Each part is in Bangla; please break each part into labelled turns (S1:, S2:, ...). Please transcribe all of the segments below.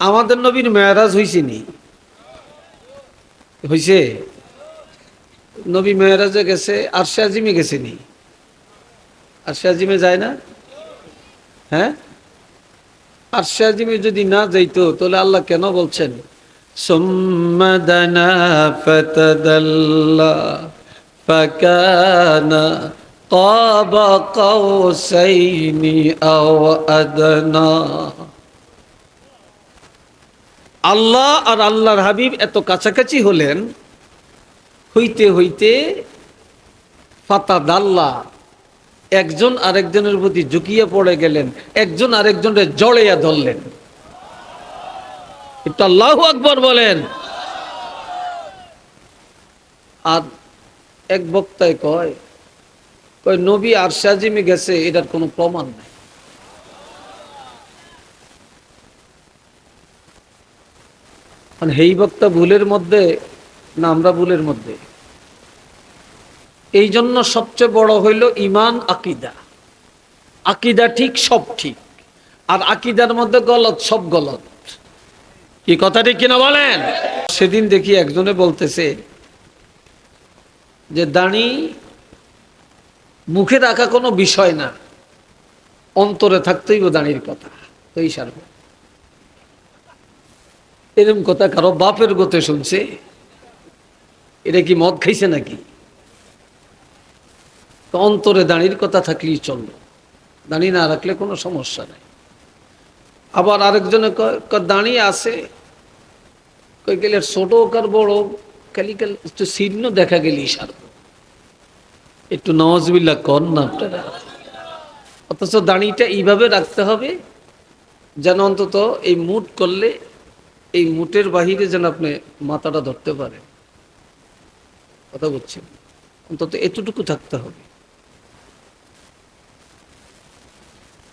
S1: আমাদের নবীর মেয়ারাজ হয়েছে নি হয়েছে নবী মেয়ারাজে গেছে আর আজিমে গেছে নি আর আজিমে যায় না হ্যাঁ আর আজিমে যদি না যাইতো তাহলে আল্লাহ কেন বলছেন সুম্মাদানা ফাতাদাল্লা ফাকানা قاب قوسين أو أدنى আল্লাহ আর আল্লাহর হাবিব এত কাছাকাছি হলেন, হইতে হইতে ফাতা দাল্লা একজন আরেকজনের প্রতি ঝুঁকিয়ে পড়ে গেলেন, একজন আরেকজনের জড়াইয়া ধরলেন। একটু আল্লাহ আকবর বলেন। আর এক বক্তায় কয় কয়, নবী আর সাজিমে গেছে, এটার কোনো প্রমাণ নাই। মানে হেই বক্তা ভুলের মধ্যে না আমরা ভুলের মধ্যে। এই জন্য সবচেয়ে বড় হইল ইমান, আকিদা। আকিদা ঠিক, সব ঠিক। আর আকিদার মধ্যে গলত, সব গলত। কি কথাটি কিনা বলেন? সেদিন দেখি একজনে বলতেছে যে, দাঁড়ি, মুখে রাখা কোনো বিষয় না। অন্তরে থাকতেই দাঁড়ির কথা। তো এই সার্ব। এরম কথা কারও বাপের গতে শুনছে? এটা কি মদ খাইছে নাকি? অন্তরে দাঁড়ির কথা থাকলেই চলল দাঁড়িয়ে না রাখলে কোনো সমস্যা নাই। আবার আরেকজনে দাঁড়িয়ে আছে। কই গেলে ছোট কার বড়? খালি খালি একটু শীর্ণ দেখা গেলি সার একটু নওয়াজবিল্লা কর না আপনারা? অথচ দাঁড়িটা এইভাবে রাখতে হবে যেন অন্তত এই মুট করলে এই মুটের বাহিরে যেন আপনি মাথাটা ধরতে পারেন কথা বলছেন অন্তত এতটুকু থাকতে হবে।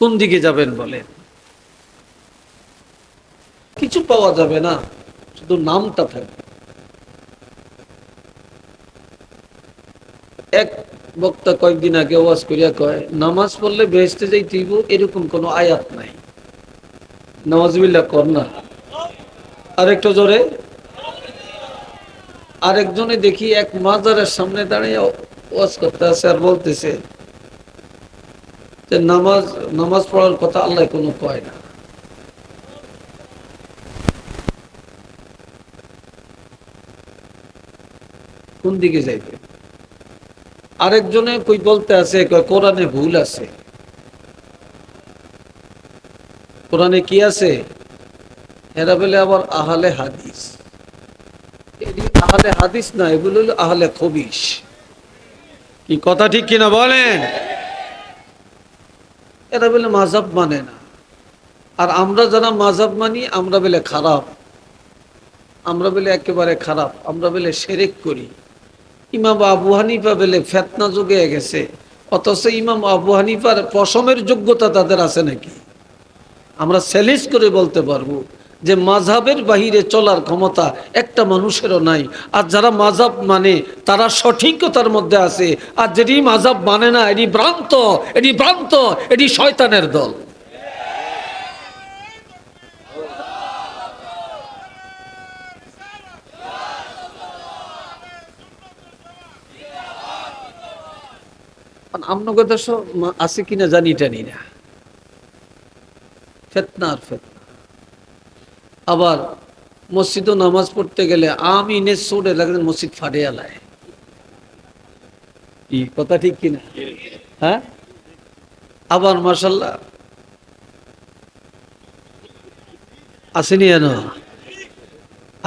S1: কোন দিকে যাবেন বলেন? কিছু পাওয়া যাবে না, শুধু নামটা থাকবে এক বক্তা কয়েকদিন আগে ওয়াজ করিয়া কয়, নামাজ পড়লে বেহেস্তে যাই তুইব এরকম কোনো আয়াত নাই। নওয়াজবিল্লা কর না। আরেকটু জোরে। আরেকজনে দেখি এক মাজারের সামনে দাঁড়িয়ে ওয়াজ করতে আছে আর বলতেছে যে নামাজ নামাজ পড়ার কথা আল্লাহ কোনো কয় না। কোন দিকে যাইবে? আরেকজনে কই বলতে আছে কোরআনে ভুল আছে। কোরআনে কি আছে? এরা বলে আবার আহলে হাদিস। এটি আহলে হাদিস না এগুলো হলো আহলে খবিস কি কথা ঠিক কিনা বলেন? এরা বলে মাজাব মানে না। আর আমরা যারা মাজাব মানি আমরা বলে খারাপ। আমরা বলে একেবারে খারাপ আমরা বলে সেরেক করি। ইমাম আবু হানিফা বলে ফেতনা যুগে গেছে। অথচ ইমাম আবু হানিফার পশমের যোগ্যতা তাদের আছে নাকি? আমরা স্যালিস করে বলতে পারব। যে মাঝাবের বাহিরে চলার ক্ষমতা একটা মানুষেরও নাই। আর যারা মাঝাব মানে তারা সঠিকতার মধ্যে আছে। আর যেটি মাঝাব মানে না, এটি ভ্রান্ত এটি ভ্রান্ত, এটি শয়তানের দল। আমনগর দেশ আছে কিনা জানি টানি না। ফেতনা আর ফেতনা। আবার মসজিদও নামাজ পড়তে গেলে আমি মসজিদ ফাটে আলায়। কি কথা ঠিক কিনা? হ্যাঁ? আবার মার্শাল্লাহ আসেনি এন?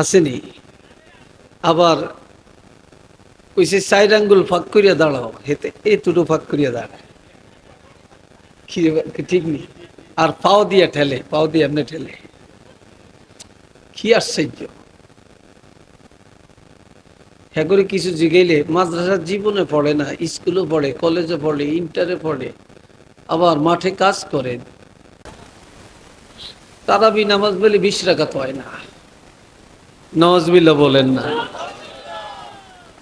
S1: আসেনি। আবার কইছে চাইর আঙ্গুল ফাঁক করিয়া দাঁড়াও, হেতে এ দুটো ফাঁক করিয়া দাঁড়ায়। ঠিক নেই আর পাও দিয়া ঠেলে, পাও দিয়ে এমনি ঠেলে। কি আশ্চর্য? হ্যাঁ কিছু জিগাইলে মাদ্রাসার জীবনে পড়ে না স্কুলে পড়ে কলেজে পড়ে, ইন্টারে পড়ে, আবার মাঠে কাজ করে। তারাবি নামাজ বলে বিশ রাখাত হয় না। নওয়াজ বিল্লা বলেন না।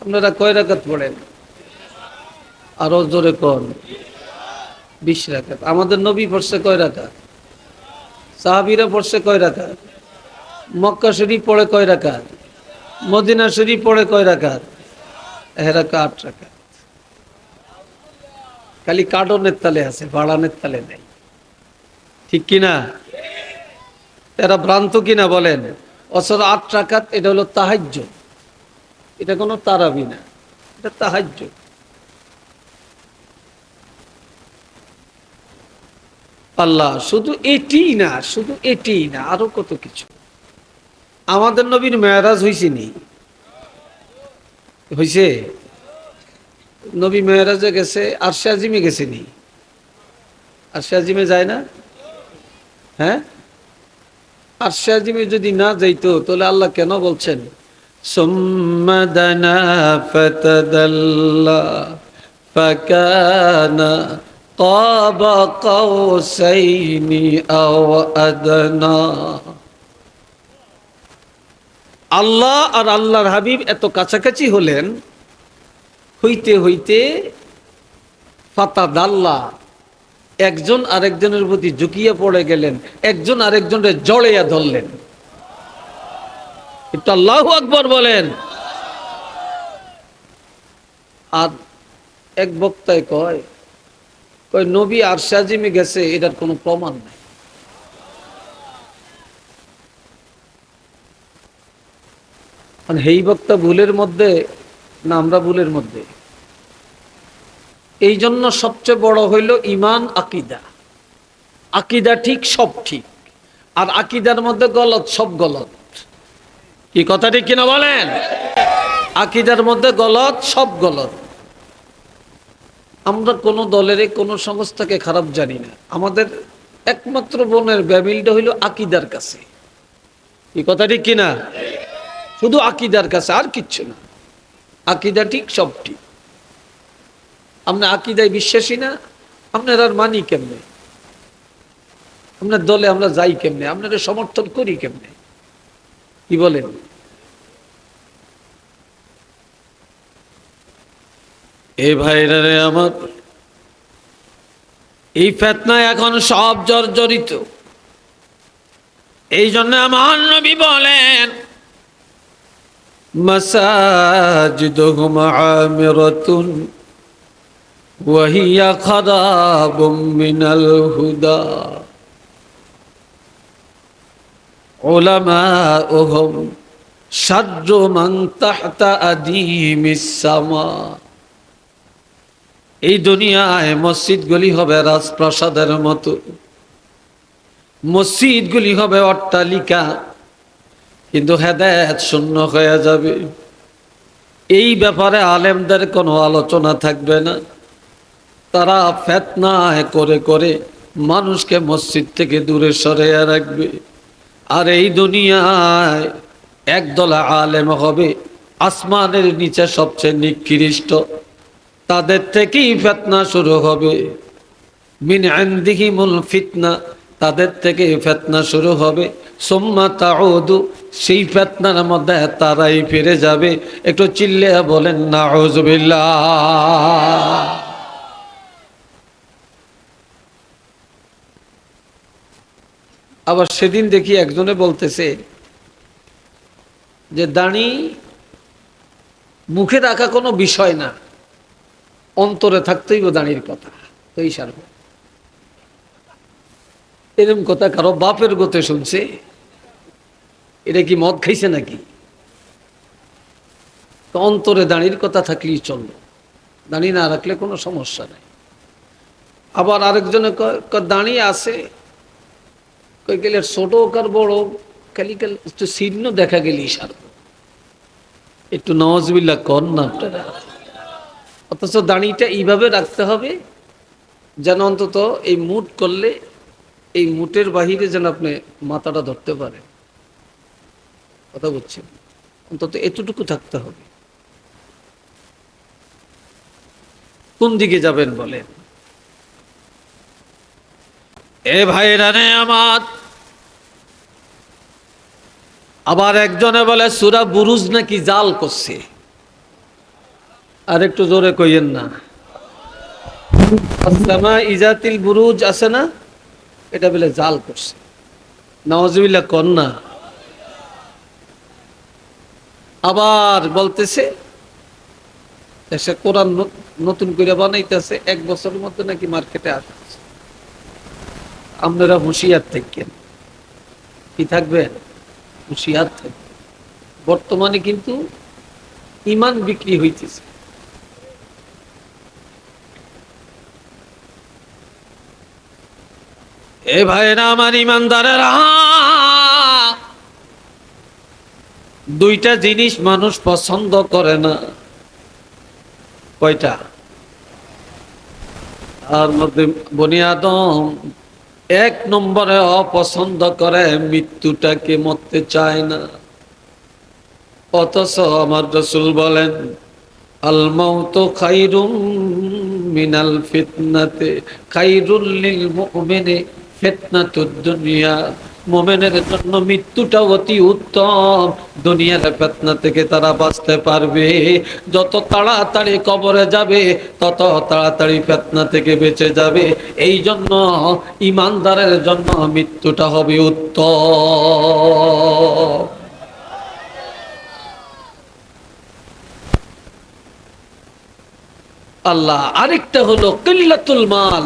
S1: আপনারা কয় রাখাত পড়েন? আরও জোরে কন। বিশ রাখাত আমাদের নবী পড়ছে কয় রাখাত সাহাবিরা পড়ছে কয় রাখাত মক্কা শরীফ পড়ে কয় রাকাত? মদিনা শরীফ পড়ে কয় রাকাত? হেরাকা আট রাকাত। খালি কার্ডনের তালে আছে, বাড়ানের তালে নেই। ঠিক কিনা? এরা ভ্রান্ত কিনা বলেন? অসর আট রাকাত, এটা হলো তাহাজ্য এটা কোনো তারাবি না, এটা তাহাজ্য আল্লাহ, শুধু এটি না, শুধু এটি না, আরও কত কিছু। আমাদের নবীর মেয়ারাজ হয়েছে নি হয়েছে নবী মেয়ারাজে গেছে আর আজিমে গেছে নি আর আজিমে যায় না হ্যাঁ আর আজিমে যদি না যাইতো তাহলে আল্লাহ কেন বলছেন সুম্মাদানা ফাতাদাল্লা ফাকানা قاب قوسين أو أدنى আল্লাহ আর আল্লাহর হাবিব এত কাছাকাছি হলেন, হইতে হইতে ফাতা দাল্লা একজন আরেকজনের প্রতি ঝুঁকিয়ে পড়ে গেলেন, একজন আরেকজনের জড়াইয়া ধরলেন। একটু আল্লাহ আকবর বলেন। আর এক বক্তায় কয় কয়, নবী আর সাজিমে গেছে, এটার কোনো প্রমাণ নাই। মানে হেই বক্তা ভুলের মধ্যে না আমরা ভুলের মধ্যে? এই জন্য সবচেয়ে বড় হইল ইমান, আকিদা। আকিদা ঠিক, সব ঠিক। আর আকিদার মধ্যে গলত, সব গলত। কি কথা ঠিক কিনা বলেন? আকিদার মধ্যে গলত, সব গলত। আমরা কোনো দলের, কোনো সংস্থাকে খারাপ জানি না। আমাদের একমাত্র বোনের ব্যামিলটা হইল আকিদার কাছে। এই কথা ঠিক কিনা? শুধু আকিদার কাছে আর কিচ্ছু না। আকিদা ঠিক সব ঠিক। আমরা আকিদায় বিশ্বাসী না, আপনার আর মানি কেমনে? আপনার দলে আমরা যাই কেমনে? আপনারা সমর্থন করি কেমনে? কি বলেন? এই ভাইরা রে আমার, এই ফেতনায় এখন সব জর্জরিত। এই জন্য আমার নবী বলেন مساجدهم عامرة وهي خراب من الهدى علماؤهم شر من تحت أديم السماء এই দুনিয়ায় মসজিদগুলি হবে রাজপ্রাসাদের মতো মসজিদগুলি হবে অট্টালিকা কিন্তু হেদায়ত শূন্য হয়ে যাবে। এই ব্যাপারে আলেমদের কোনো আলোচনা থাকবে না। তারা ফেতনায় করে করে মানুষকে মসজিদ থেকে দূরে সরিয়ে রাখবে। আর এই দুনিয়ায় একদল আলেম হবে, আসমানের নিচে সবচেয়ে নিকৃষ্ট। তাদের থেকেই ফেতনা শুরু হবে। মিন আন্দিহিমুল ফিতনা, তাদের থেকে ফেতনা শুরু হবে। সোম্মা সেই ফেতনার মধ্যে তারাই ফিরে যাবে। একটু চিল্লে বলেন না আবার সেদিন দেখি একজনে বলতেছে যে, দাঁড়ি, মুখে রাখা কোনো বিষয় না, অন্তরে থাকতেই দাঁড়ির কথা তো এই সার্ব এরম কথা কারও বাপের গতে শুনছে। এটা কি মদ খাইছে নাকি? তো অন্তরে দাঁড়ির কথা থাকলেই চলল। দাঁড়িয়ে না রাখলে কোনো সমস্যা নাই। আবার আরেকজনে দাঁড়িয়ে আছে। কই গেলে ছোট কার বড়? খালি খালি একটু চিহ্ন দেখা গেলি সার একটু নওয়াজবিল্লা কর না আপনারা। অথচ দাঁড়িটা এইভাবে রাখতে হবে যেন অন্তত এই মুট করলে, এই মুটের বাহিরে যেন আপনি মাথাটা ধরতে পারেন। কথা বলছেন অন্তত এতটুকু থাকতে হবে। কোন দিকে যাবেন বলেন? এ ভাইরা রে আমার আবার একজনে বলে, সুরা বুরুজ নাকি জাল করছে? আর একটু জোরে কইয়েন না। ইজাতিল বুরুজ আছে না? এটা বলে জাল করছে। নওয়াজবিল্লা কন্যা আবার বলতেছে দেশে কোরআন নতুন করে বানাইতেছে, এক বছরের মধ্যে নাকি মার্কেটে আসছে আপনারা হুঁশিয়ার থাকেন। কি থাকবেন হুঁশিয়ার থাকবেন বর্তমানে কিন্তু ইমান বিক্রি হইতেছে। এ ভাইরা আমার ইমানদারেরা দুইটা জিনিস মানুষ পছন্দ করে না। কয়টা? তার মধ্যে বনিয়াদম এক নম্বরে অপছন্দ করে, মৃত্যুটাকে মরতে চায় না। অথচ আমার রসুল বলেন, আল মাউত খাইরুম মিনাল ফিতনাতে, খাইরুল লিল মুমিনি ফিতনাতুদ দুনিয়া। মোমেনের জন্য মৃত্যুটা অতি উত্তম। দুনিয়ার ফেতনা থেকে তারা বাঁচতে পারবে। যত তাড়াতাড়ি কবরে যাবে, তত তাড়াতাড়ি ফেতনা থেকে বেঁচে যাবে। এই জন্য ইমানদারের জন্য মৃত্যুটা হবে উত্তম। আল্লাহ আরেকটা হলো কিল্লাতুল মাল।